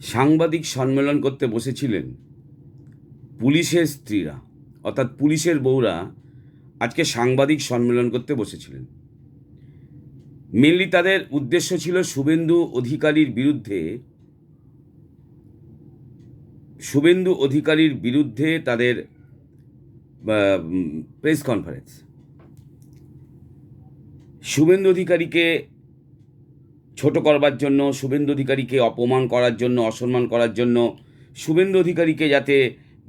সাংবাদিক সম্মেলন করতে বসেছিলেন পুলিশের স্ত্রীরা, অর্থাৎ পুলিশের বউরা আজকে সাংবাদিক সম্মেলন করতে বসেছিলেন। মেনলি তাদের উদ্দেশ্য ছিল শুভেন্দু অধিকারীর বিরুদ্ধে, শুভেন্দু অধিকারীর বিরুদ্ধে তাদের প্রেস কনফারেন্স শুভেন্দু অধিকারীকে ছোট করবার জন্য, শুভেন্দু অধিকারীকে অপমান করার জন্য, অসম্মান করার জন্য, শুভেন্দু অধিকারীকে যাতে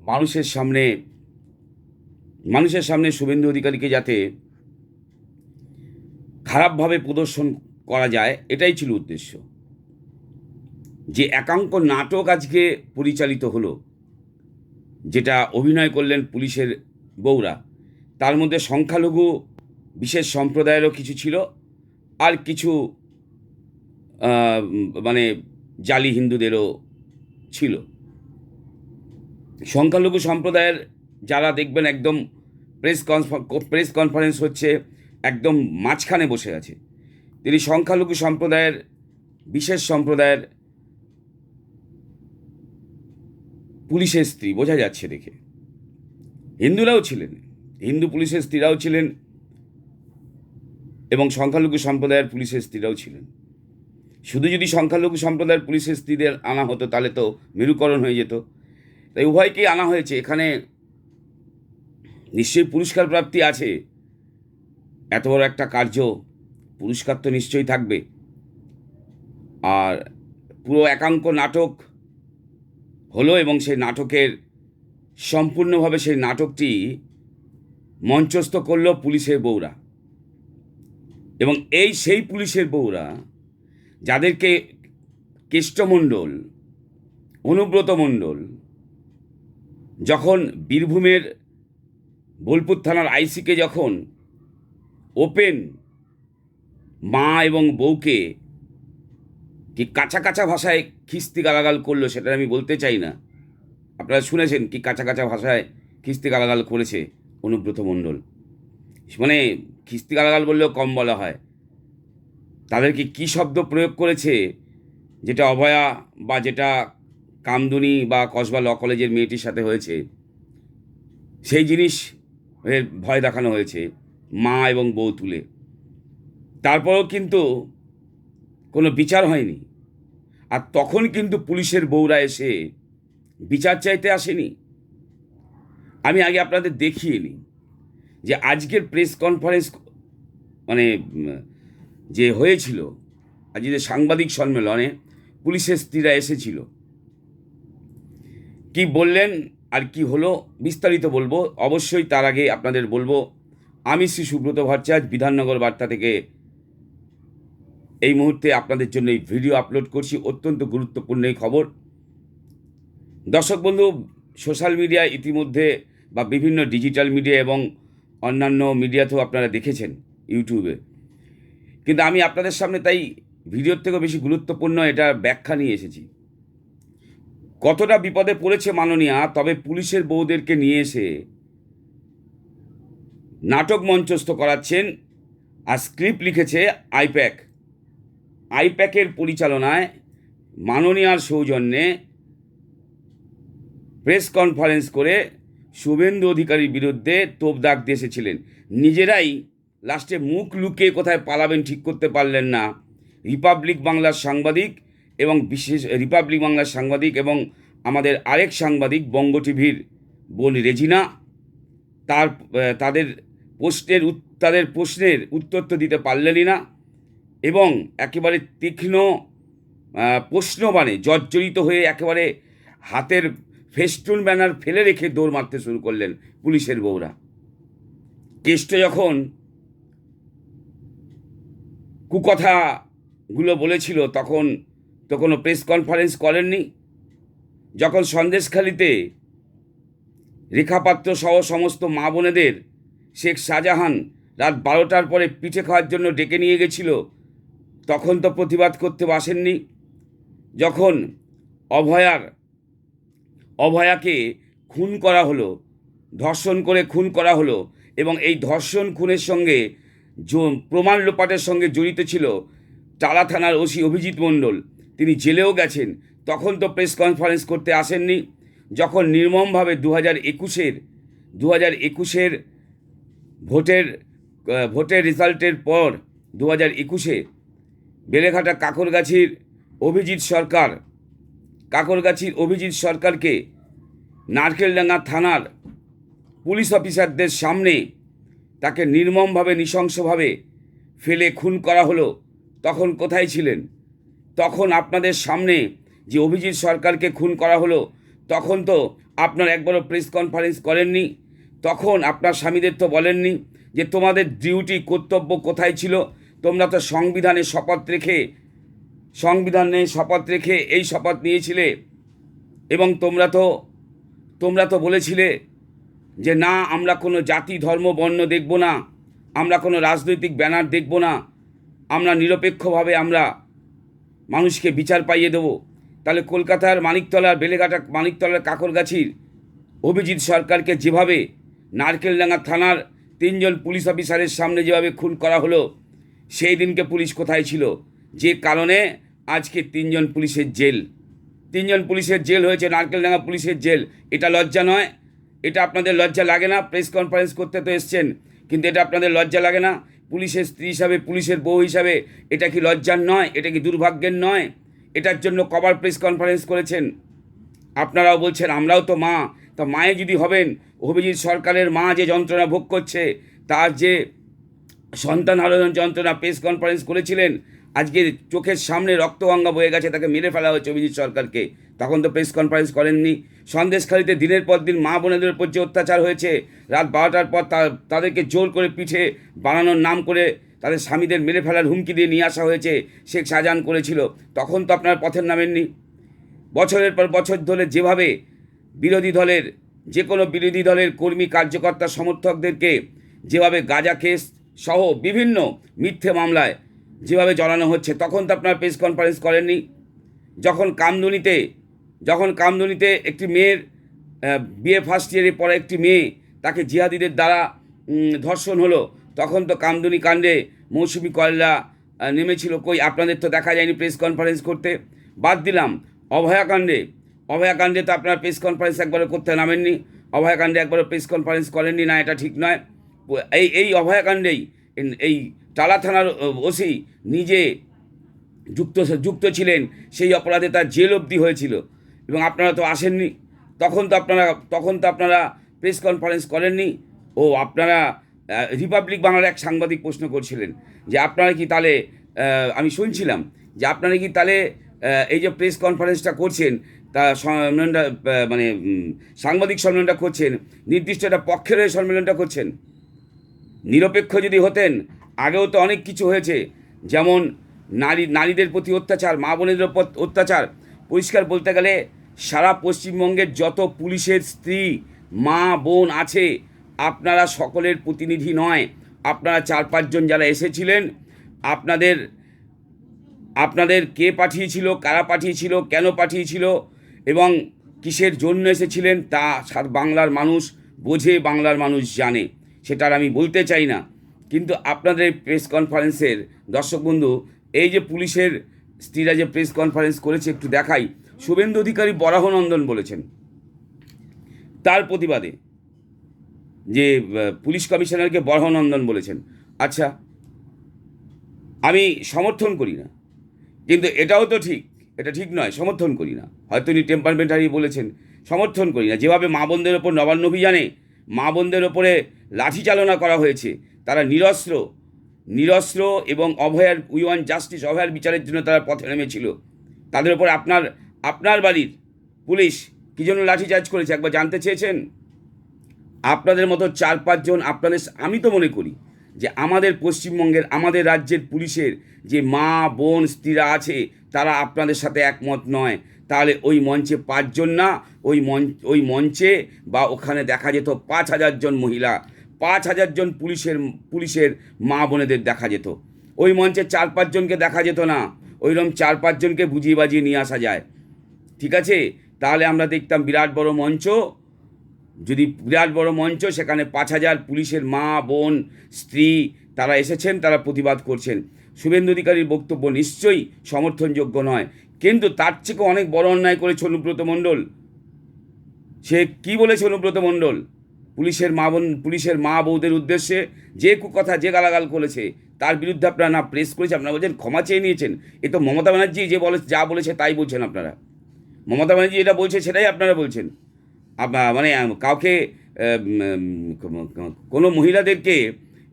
মানুষের সামনে মানুষের সামনে শুভেন্দু অধিকারীকে যাতে খারাপভাবে প্রদর্শন করা যায়, এটাই ছিল উদ্দেশ্য। যে একাঙ্ক নাটক আজকে পরিচালিত হলো, যেটা অভিনয় করলেন পুলিশের বউরা, তার মধ্যে সংখ্যালঘু বিশেষ সম্প্রদায়েরও কিছু ছিল, আর কিছু মানে জালি হিন্দুদেরও ছিল। সংখ্যালঘু সম্প্রদায়ের যারা দেখবেন একদম প্রেস প্রেস কনফারেন্স হচ্ছে, একদম মাঝখানে বসে আছে। তিনি সংখ্যালঘু সম্প্রদায়ের, বিশেষ সম্প্রদায়ের পুলিশের স্ত্রী, বোঝা যাচ্ছে দেখে। হিন্দুরাও ছিলেন, হিন্দু পুলিশের স্ত্রীরাও ছিলেন এবং সংখ্যালঘু সম্প্রদায়ের পুলিশের স্ত্রীরাও ছিলেন। শুধু যদি সংখ্যালঘু সম্প্রদায়ের পুলিশের স্ত্রীদের আনা হতো, তাহলে তো মেরুকরণ হয়ে যেত। তাই উভয়কেই আনা হয়েছে। এখানে নিশ্চয়ই পুরস্কার প্রাপ্তি আছে। এত বড় একটা কার্য, পুরস্কার তো নিশ্চয়ই থাকবে। আর পুরো একাঙ্ক নাটক হলো এবং সেই নাটকের সম্পূর্ণভাবে সেই নাটকটি মঞ্চস্থ করল পুলিশের বউরা। এবং এই সেই পুলিশের বউরা যাদেরকে কেষ্টমণ্ডল অনুব্রত মণ্ডল, যখন বীরভূমের বোলপুর থানার আইসিকে যখন ওপেন মা এবং বউকে কি কাঁচা কাঁচা ভাষায় খিস্তি গালাগাল করল সেটা আমি বলতে চাই না। আপনারা শুনেছেন কি কাঁচা কাঁচা ভাষায় খিস্তি গালাগাল করেছে অনুব্রত মণ্ডল। মানে খিস্তি গালাগাল বললেও কম বলা হয়। তাদেরকে কী শব্দ প্রয়োগ করেছে? যেটা অভয়া বা যেটা কামদুনি বা কসবা ল কলেজের মেয়েটির সাথে হয়েছে। সেই জিনিস ভয় দেখানো হয়েছে, মা এবং বউ তুলে। তারপরেও কিন্তু কোনো বিচার হয়নি। আর তখন কিন্তু পুলিশের বউরা এসে বিচার চাইতে আসেনি। আমি আগে আপনাদের দেখিয়ে নিই যে আজকের প্রেস কনফারেন্স মানে যে হয়েছিল আজকে যে সাংবাদিক সম্মেলনে পুলিশের স্ত্রীরা এসেছিল। কি বললেন আর কি হলো বিস্তারিত বলব। অবশ্যই তার আগে আপনাদের বলব, আমি শ্রী সুব্রত ভট্টাচার্য, বিধাননগর বার্তা থেকে এই মুহূর্তে আপনাদের জন্য এই ভিডিও আপলোড করছি, অত্যন্ত গুরুত্বপূর্ণ এই খবর। দর্শক বন্ধু, সোশ্যাল মিডিয়া ইতিমধ্যে বা বিভিন্ন ডিজিটাল মিডিয়া এবং অন্যান্য মিডিয়াতেও আপনারা দেখেছেন, ইউটিউবে। কিন্তু আমি আপনাদের সামনে তাই ভিডিওর থেকেও বেশি গুরুত্বপূর্ণ এটা ব্যাখ্যা নিয়ে এসেছি। কতটা বিপদে পড়েছে মাননীয়া, তবে পুলিশের বউদেরকে নিয়ে এসে নাটক মঞ্চস্থ করাচ্ছেন আর স্ক্রিপ্ট লিখেছে আইপ্যাক। আইপ্যাকের পরিচালনায় মাননীয়ার সৌজন্যে প্রেস কনফারেন্স করে শুভেন্দু অধিকারীর বিরুদ্ধে তোপ দাগ এসেছিলেন। নিজেরাই লাস্টে মুখ লুকিয়ে কোথায় পালাবেন ঠিক করতে পারলেন না। রিপাবলিক বাংলার সাংবাদিক এবং বিশেষ রিপাবলিক বাংলার সাংবাদিক এবং আমাদের আরেক সাংবাদিক বঙ্গ টিভির বোন রেজিনা তার তাদের প্রশ্নের তাদের প্রশ্নের উত্তর তো দিতে পারলেনই না এবং একেবারে তীক্ষ্ণ আহ, প্রশ্নবাণে জর্জরিত হয়ে একেবারে হাতের ফেস্টুন ব্যানার ফেলে রেখে দৌড় মারতে শুরু করলেন পুলিশের বউরা। কেষ্ট যখন কুকথাগুলো বলেছিল, তখন তো কোনো প্রেস কনফারেন্স করেননি। যখন সন্দেশখালিতে রেখাপাত্র সহ সমস্ত মা বোনেদের শেখ শাহজাহান রাত বারোটার পরে পিঠে খাওয়ার জন্য ডেকে নিয়ে গেছিল, তখন তো প্রতিবাদ করতে আসেননি। যখন অভয়ার, অভয়াকে খুন করা হলো, ধর্ষণ করে খুন করা হলো এবং এই ধর্ষণ খুনের সঙ্গে প্রমাণ লোপাটের সঙ্গে জড়িত ছিল টালা থানার ওসি অভিজিৎ মণ্ডল। তিনি জেলেও গেছেন। তখন তো প্রেস কনফারেন্স করতে আসেননি। যখন নির্মমভাবে দু হাজার একুশের দু হাজার একুশের ভোটের ভোটের রেজাল্টের পর দু হাজার একুশে বেলেঘাটা কাকরগাছির অভিজিৎ সরকার, কাকরগাছির অভিজিৎ সরকারকে নারকেলডাঙ্গা থানার পুলিশ অফিসারদের সামনে তাকে নির্মমভাবে, নৃশংসভাবে ফেলে খুন করা হলো। তখন কোথায় ছিলেন? তখন আপনাদের সামনে যে অভিজিৎ সরকারকে খুন করা হলো, তখন তো আপনার একবারও প্রেস কনফারেন্স করেননি। তখন আপনার স্বামীদের তো বলেননি যে তোমাদের ডিউটি, কর্তব্য কোথায় ছিল? তোমরা তো সংবিধানে শপথ রেখে, সংবিধানে শপথ রেখে এই শপথ নিয়েছিলে। এবং তোমরা তো তোমরা তো বলেছিলে যে না, আমরা কোনো জাতি, ধর্ম, বর্ণ দেখব না, আমরা কোনো রাজনৈতিক ব্যানার দেখব না, আমরা নিরপেক্ষভাবে আমরা মানুষকে বিচার পাইয়ে দেব। তাহলে কলকাতার মানিকতলার, বেলেঘাটা মানিকতলার কাকরগাছির অভিজিৎ সরকারকে যেভাবে নারকেলডাঙ্গা থানার তিনজন পুলিশ অফিসারের সামনে যেভাবে খুন করা হলো, সেই দিনকে পুলিশ কোথায় ছিল? যে কারণে আজকে তিনজন পুলিশের জেল। তিনজন পুলিশের জেল হয়েছে, নারকেলডাঙ্গা পুলিশের জেল। এটা লজ্জা নয় এটা আপনাদের লজ্জা লাগে না? প্রেস কনফারেন্স করতে তো এসছেন, কিন্তু এটা আপনাদের লজ্জা লাগে না? পুলিশের স্ত্রী হিসাবে, পুলিশের বউ হিসাবে, এটা কি লজ্জার নয়? এটা কি দুর্ভাগ্যের নয়? এটার জন্য কবার প্রেস কনফারেন্স করেছেন। আপনারাও বলছেন, আমরাও তো মা। তা মায়ে যদি হবেন, অভিজিৎ সরকারের মা যে যন্ত্রণা ভোগ করছে, তার যে সন্তান হারানোর যন্ত্রণা প্রেস কনফারেন্স করেছিলেন আজকে চোখের সামনে রক্ত রক্তগঙ্গা বয়ে গেছে, তাকে মেরে ফেলা হয়েছে অভিজিৎ সরকারকে। তখন তো প্রেস কনফারেন্স করেননি। সন্দেশখালিতে দিনের পর দিন মা বোনেদের উপর যে অত্যাচার হয়েছে, রাত বারোটার পর তাদেরকে জোর করে পিঠে বানানোর নাম করে তাদের স্বামীদের মেরে ফেলার হুমকি দিয়ে নিয়ে আসা হয়েছে, শেখ শাহজাহান করেছিল। তখন তো আপনার পথের নামেননি বছরের পর বছর ধরে যেভাবে বিরোধী দলের, যে কোনো বিরোধী দলের কর্মী, কার্যকর্তা, সমর্থকদেরকে যেভাবে গাজা কেস সহ বিভিন্ন মিথ্যে মামলায় যেভাবে জড়ানো হচ্ছে, তখন তো আপনারা প্রেস কনফারেন্স করেননি। যখন কামদুনিতে যখন কামদুনিতে একটি মেয়ের বিয়ে ফার্স্ট ইয়ারে পড়া একটি মেয়ে তাকে জিহাদিদের দ্বারা ধর্ষণ হলো, তখন তো কামদুনি কাণ্ডে মৌসুমি কয়লা নেমেছিল কই? আপনাদের তো দেখা যায়নি প্রেস কনফারেন্স করতে। বাদ দিলাম অভয়াকাণ্ডে অভয়াকাণ্ডে তো আপনারা প্রেস কনফারেন্স একবারও করতে নামেননি। অভয়াকাণ্ডে একবারও প্রেস কনফারেন্স করেননি, না, এটা ঠিক নয়। এই এই অভয়াকাণ্ডেই এই টালা থানার ওসি নিজে যুক্ত যুক্ত ছিলেন, সেই অপরাধে তার জেল অবধি হয়েছিল। এবং আপনারা তো আসেননি। তখন তো আপনারা, তখন তো আপনারা প্রেস কনফারেন্স করেননি। ও, আপনারা রিপাবলিক বাংলার এক সাংবাদিক প্রশ্ন করছিলেন যে আপনারা কি তাহলে আমি শুনছিলাম যে আপনারা কি তাহলে এই যে প্রেস কনফারেন্সটা করছেন, তা সম্মেলনটা মানে সাংবাদিক সম্মেলনটা করছেন, নির্দিষ্ট একটা পক্ষের হয়ে সম্মেলনটা করছেন? নিরপেক্ষ যদি হতেন আগেও তো অনেক কিছু হয়েছে। যেমন নারী, নারীদের প্রতি অত্যাচার, মা বোনেদের উপর অত্যাচার। পরিষ্কার বলতে গেলে সারা পশ্চিমবঙ্গের যত পুলিশের স্ত্রী, মা, বোন আছে, আপনারা সকলের প্রতিনিধি নয়। আপনারা চার পাঁচজন যারা এসেছিলেন, আপনাদের আপনাদের কে পাঠিয়েছিল, কারা পাঠিয়েছিল, কেন পাঠিয়েছিল, এবং কিসের জন্য এসেছিলেন, তা বাংলার মানুষ বোঝে, বাংলার মানুষ জানে। সেটা আমি বলতে চাই না। কিন্তু আপনাদের প্রেস কনফারেন্সের দর্শক বন্ধু, এই যে পুলিশের স্ত্রীরা যে প্রেস কনফারেন্স করেছে, একটু দেখাই। শুভেন্দু অধিকারী বরাহনন্দন বলেছেন। তার প্রতিবাদে যে পুলিশ কমিশনারকে বরাহনন্দন বলেছেন। আচ্ছা আমি সমর্থন করি না। কিন্তু এটাও তো ঠিক, এটা ঠিক নয়, সমর্থন করি না। হয়তো উনি টেম্পারমেন্ট হারিয়ে বলেছেন, সমর্থন করি না। যেভাবে মা বোনদের ওপর নবান্ন অভিযানে মা বোনদের ওপরে লাঠি চালনা করা হয়েছে তারা নিরস্ত্র নিরস্ত্র এবং অভয়ার উইওয়ান জাস্টিস অভয়ার বিচারের জন্য তারা পথে নেমেছিল। তাদের ওপর আপনার আপনার বাড়ির পুলিশ কী জন্য লাঠিচার্জ করেছে, একবার জানতে চেয়েছেন? আপনাদের মতো চার পাঁচজন আপনাদের, আমি তো মনে করি যে আমাদের পশ্চিমবঙ্গের, আমাদের রাজ্যের পুলিশের যে মা, বোন, স্ত্রীরা আছে, তারা আপনাদের সাথে একমত নয়। তাহলে ওই মঞ্চে পাঁচজন না, ওই মঞ্চ ওই মঞ্চে বা ওখানে দেখা যেত পাঁচ হাজার জন মহিলা। পাঁচ হাজার জন পুলিশের পুলিশের মা বোনেদের দেখা যেত। ওই মঞ্চে চার পাঁচজনকে দেখা যেত না। ওইরকম চার পাঁচজনকে বুঝিয়ে বাজিয়ে নিয়ে আসা যায়। ঠিক আছে? তাহলে আমরা দেখতাম বিরাট বড় মঞ্চ। যদি বিরাট বড় মঞ্চ, সেখানে পাঁচ হাজার পুলিশের মা, বোন, স্ত্রী তারা এসেছেন, তারা প্রতিবাদ করছেন। শুভেন্দু অধিকারীর বক্তব্য নিশ্চয়ই সমর্থনযোগ্য নয়। কিন্তু তার থেকেও অনেক বড় অন্যায় করেছে অনুব্রত মণ্ডল। সে কি বলেছে অনুব্রত মণ্ডল? পুলিশের মা বোন পুলিশের মা বউদের উদ্দেশ্যে যে কথা যে গালাগাল করেছে, তার বিরুদ্ধে আপনারা না প্রেস করেছে, আপনারা বলছেন ক্ষমা চেয়ে নিয়েছেন। এ তো মমতা ব্যানার্জি যে বলে যা বলেছে তাই বলছেন আপনারা। মমতা ব্যানার্জি যেটা বলছে, সেটাই আপনারা বলছেন। মানে কাউকে কোনো মহিলাদেরকে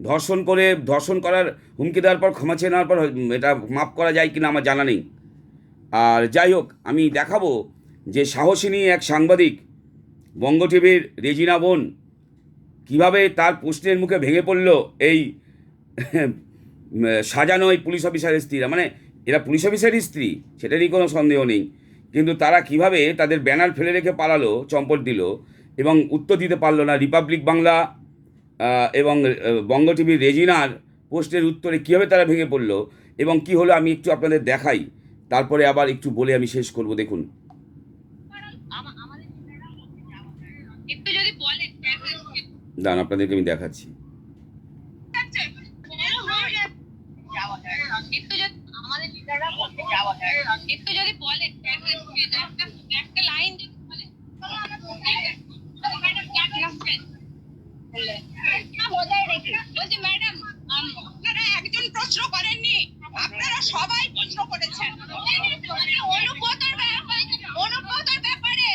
ধর্ষণ করে, ধর্ষণ করার হুমকি দেওয়ার পর, ক্ষমা চেয়ে নেওয়ার পর এটা মাফ করা যায় কিনা আমার জানা নেই। আর যাই হোক, আমি দেখাবো যে সাহসিনী এক সাংবাদিক, বঙ্গ টিভির রেজিনা বোন কীভাবে তার প্রশ্নের মুখে ভেঙে পড়ল এই সাজানো এই পুলিশ অফিসারের স্ত্রীরা মানে এরা পুলিশ অফিসারের স্ত্রী, সেটারই কোনো সন্দেহ নেই। কিন্তু তারা কীভাবে তাদের ব্যানার ফেলে রেখে পালালো, চম্পট দিল এবং উত্তর দিতে পারল না। রিপাবলিক বাংলা এবং বঙ্গ টিভির রেজিনার পোস্টের উত্তরে কীভাবে তারা ভেঙে পড়ল এবং কি হলো আমি একটু আপনাদের দেখাই। তারপরে আবার একটু বলে আমি শেষ করব, দেখুন আমা- আমাদের একটু যদি বলেন দাঁড়ান আপনাদেরকে আমি দেখাচ্ছি। আমাদের লিডাররা বলতে যাওয়া যায় একটু যদি বলেন একটা একটা লাইন যদি বলেন বজায় রেখে বলছি ম্যাডাম আপনারা একজন প্রশ্ন করেননি আপনারা সবাই প্রশ্ন করেছেন অনুব্রতর ব্যাপারে অনুব্রতর ব্যাপারে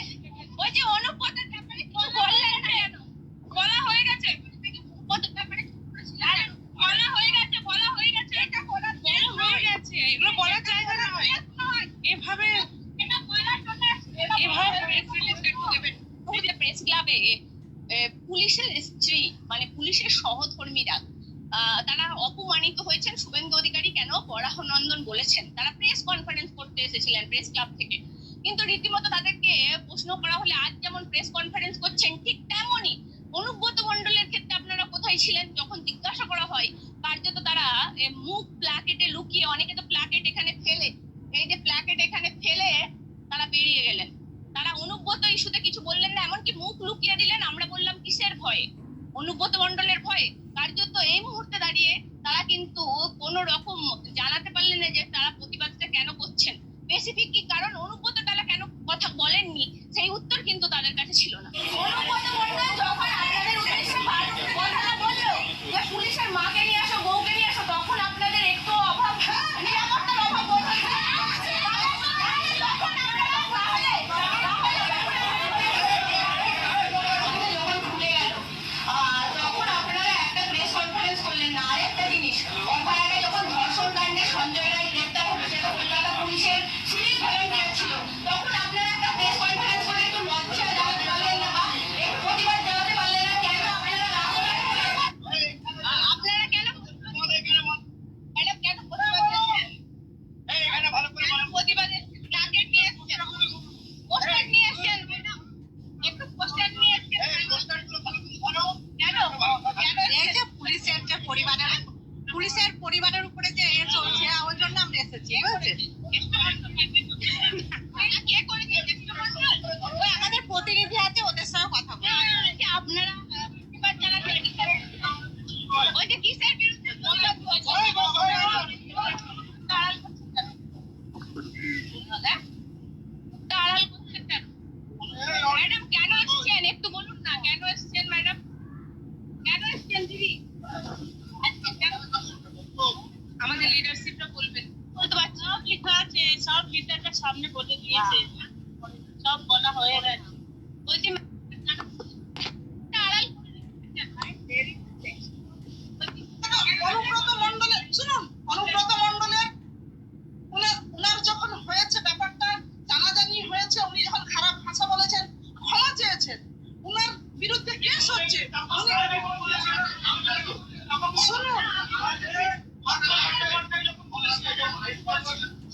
ওই যে অনুব্রতর ব্যাপারে কিছু বললেন না কেন বলা হয়ে গেছে অনুব্রতর ব্যাপারে আরে, বলা হয়ে গেছে বলা হয়ে গেছে এটা বলা হয়ে গেছে এগুলো বলা যায় না এভাবে এটা বলার জন্য এভাবে প্রেস ক্লাবে পুলিশের স্ত্রী মানে পুলিশের সহধর্মীরা তারা অপমানিত হয়েছেন শুভেন্দু অধিকারী কেন? বরাহনন্দন বলেছেন। তারা প্রেস কনফারেন্স করতে এসেছিলেন প্রেস ক্লাব থেকে। কিন্তু রীতিমতো তাদেরকে প্রশ্ন করা হলে আজ যেমন প্রেস কনফারেন্স করছেন, ঠিক তেমনই অনুব্রত মণ্ডলের ক্ষেত্রে আপনারা কোথায় ছিলেন? যখন জিজ্ঞাসা করা হয় কার্যত তারা মুখ প্ল্যাকেটে লুকিয়ে অনেকে তো প্ল্যাকেট এখানে ফেলে। এই যে প্ল্যাকেট এখানে ফেলে তারা বেরিয়ে গেলেন। তারা অনুব্রত ইস্যুতে কিছু বললেন না, এমনকি মুখ লুকিয়ে দিলেন, আমরা বললাম কিসের ভয়ে? অনুব্রত মন্ডলের ভয়ে কার্যত এই মুহূর্তে দাঁড়িয়ে তারা কিন্তু কোন রকম জানাতে পারলেন না যে তারা প্রতিবাদটা কেন করছেন। স্পেসিফিক কি কারণ অনুব্রত তারা কেন কথা বলেননি? সেই উত্তর কিন্তু তাদের কাছে ছিল না। অনুব্রত আমাদের লিডারশিপটা বলবেন বলতে পারছি সব লিখা আছে সব লিডারটা সামনে বলে দিয়েছে। সব বলা হয়ে গেছে।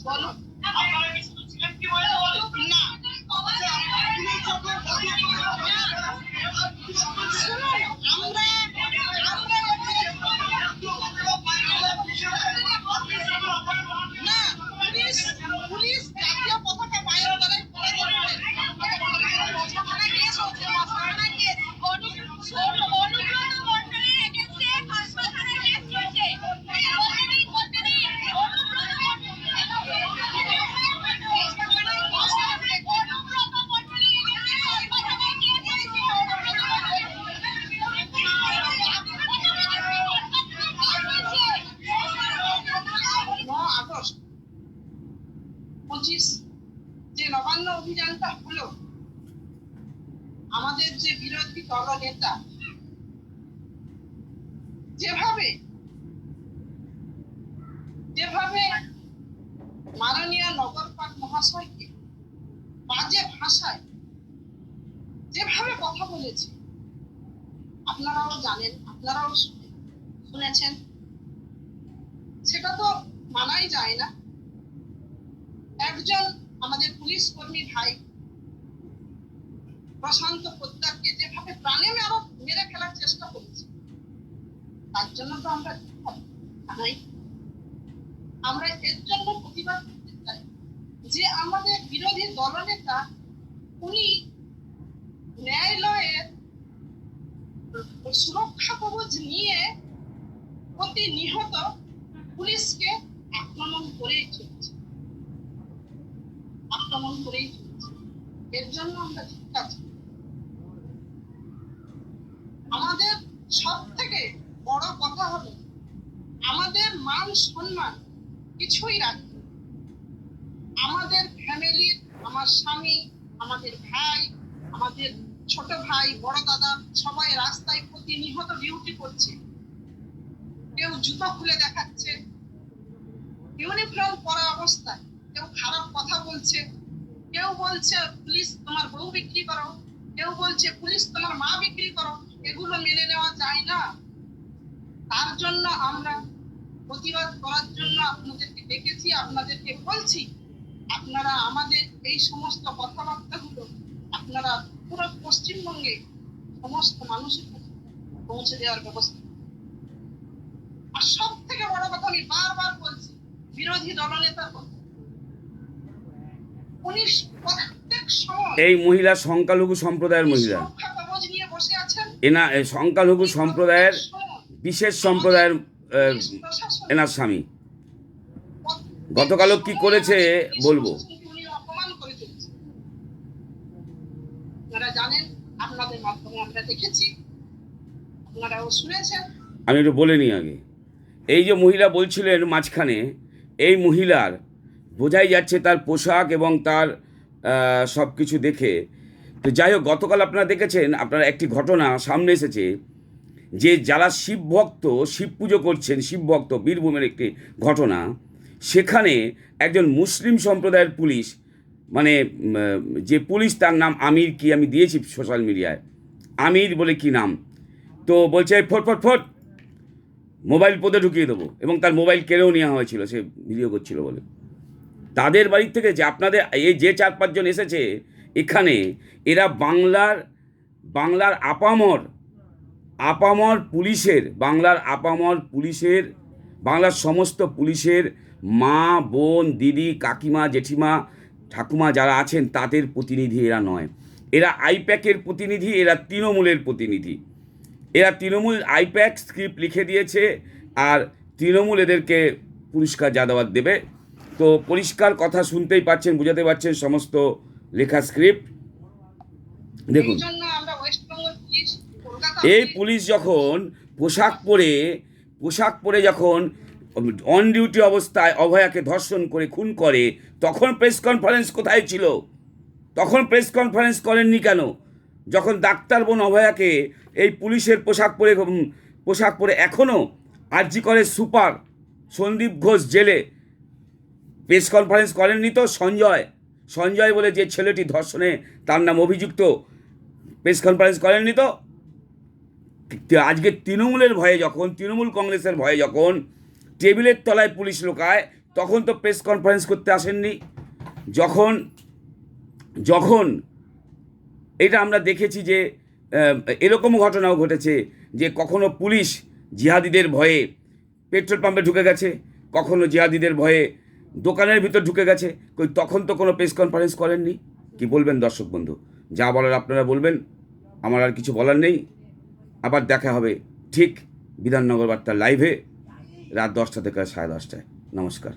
বলো আপনারাও জানেন, আপনারাও শুনেছেন। সেটা তো মানাই যায় না। একজন আমাদের পুলিশ কর্মী ভাই প্রশান্ত পোদ্দারকে যেভাবে প্রাণে মেরে মেরে ফেলার চেষ্টা করেছে, তার জন্য তো আমরা আমরা এর জন্য প্রতিবাদ করতে চাই যে আমাদের বিরোধী দলনেতা, উনি সুরক্ষা কবচ নিয়ে প্রতি নিহত পুলিশকে আক্রমণ করেই চলছে। আক্রমণ করেই চলছে। এর জন্য আমরা ঠিক আছি। আমাদের সব থেকে বড় কথা হলো, আমাদের মান সম্মান কিছুই রাখি আমাদের ফ্যামিলির আমার স্বামী, আমাদের ভাই, আমাদের ছোট ভাই, বড় দাদা সবাই রাস্তায় প্রতিনিহত ডিউটি করছে। কেউ জুতো খুলে দেখাচ্ছে। ইউনিফর্ম পরা অবস্থায় কেউ খারাপ কথা বলছে। কেউ বলছে পুলিশ তোমার বউ বিক্রি করো। কেউ বলছে পুলিশ তোমার মা বিক্রি করো। এগুলো মেনে নেওয়া যায় না। তার জন্য আমরা প্রতিবাদ করার জন্য আপনাদেরকে ডেকেছি, আপনাদেরকে বলছি, আপনারা আমাদের এই সমস্ত কথাবার্তাগুলো আপনারা পুরো পশ্চিমবঙ্গে সমস্ত মানুষের পৌঁছে দেওয়ার ব্যবস্থা। আর সব থেকে বড় কথা আমি বারবার বলছি বিরোধী দলনেতার কথা উনি প্রত্যেক সময় এই মহিলা সংখ্যালঘু সম্প্রদায়ের মহিলা। এনা সংখ্যালঘু সম্প্রদায়ের বিশেষ সম্প্রদায়ের এনার স্বামী। গতকালও কি করেছে বলব। প্রশাসনকে উনি অপমান করে চলেছে আপনারা জানেন, আপনাদের মাধ্যমে আমরা দেখেছি। আপনারাও শুনেছেন। আমি একটু বলে নিই আগে। এই যে মহিলা বলছিলেন মাঝখানে, এই মহিলার বোঝাই যাচ্ছে তার পোশাক এবং তার সব কিছু দেখে। তো যাই হোক, গতকাল আপনারা দেখেছেন, আপনারা একটি ঘটনা সামনে এসেছে, যে যারা শিব ভক্ত, শিব পুজো করছেন, শিব ভক্ত, বীরভূমের একটি ঘটনা। সেখানে একজন মুসলিম সম্প্রদায়ের পুলিশ মানে যে পুলিশ তার নাম আমির কি আমি দিয়েছি সোশ্যাল মিডিয়ায়? আমির বলে কি নাম? তো বলছে ফট ফট ফট, মোবাইল পদে ঢুকিয়ে দেবো। এবং তার মোবাইল কেড়েও নেওয়া হয়েছিল, সে ভিডিও করছিল বলে। তাদের বাড়ির থেকে যে আপনাদের, এই যে চার পাঁচজন এসেছে এখানে, এরা বাংলার বাংলার আপামর আপামর পুলিশের, বাংলার আপামর পুলিশের, বাংলার সমস্ত পুলিশের মা, বোন, দিদি, কাকিমা, জেঠিমা ঠাকুমা যারা আছেন তাদের প্রতিনিধি এরা নয়। এরা আইপ্যাকের প্রতিনিধি এরা তৃণমূলের প্রতিনিধি। এরা তৃণমূল আইপ্যাক স্ক্রিপ্ট লিখে দিয়েছে আর তৃণমূল এদেরকে পুরস্কার যা দেওয়ার দেবে। তো পরিষ্কার কথা শুনতেই পাচ্ছেন বুঝাতে পারছেন সমস্ত লেখা স্ক্রিপ্ট। দেখুন এই পুলিশ যখন পোশাক পরে পোশাক পরে যখন অন ডিউটি অবস্থায় অভয়াকে ধর্ষণ করে খুন করে তখন প্রেস কনফারেন্স কোথায় ছিল? তখন প্রেস কনফারেন্স করেননি কেন? যখন ডাক্তার বোন অভয়াকে এই পুলিশের পোশাক পরে পোশাক পরে এখনও আরজি করে সুপার সন্দীপ ঘোষ জেলে প্রেস কনফারেন্স করেননি তো সঞ্জয়? সঞ্জয় বলে যে ছেলেটি ধর্ষণে তার নাম অভিযুক্ত প্রেস কনফারেন্স করেননি তো আজকে তৃণমূলের ভয়ে যখন, তৃণমূল কংগ্রেসের ভয়ে যখন টেবিলের তলায় পুলিশ লোকায় তখন তো প্রেস কনফারেন্স করতে আসেননি। যখন যখন এটা আমরা দেখেছি যে এরকম ঘটনাও ঘটেছে যে কখনো পুলিশ জিহাদিদের ভয়ে পেট্রোল পাম্পে ঢুকে গেছে, কখনো জিহাদিদের ভয়ে দোকানের ভিতর ঢুকে গেছে। কই, তখন তো কোনো প্রেস কনফারেন্স করেননি। কি বলবেন দর্শক বন্ধু? যা বলার আপনারা বলবেন, আমার আর কিছু বলার নেই। আবার দেখা হবে ঠিক বিধাননগর বার্তা লাইভে রাত দশটা থেকে সাড়ে দশটায়। নমস্কার।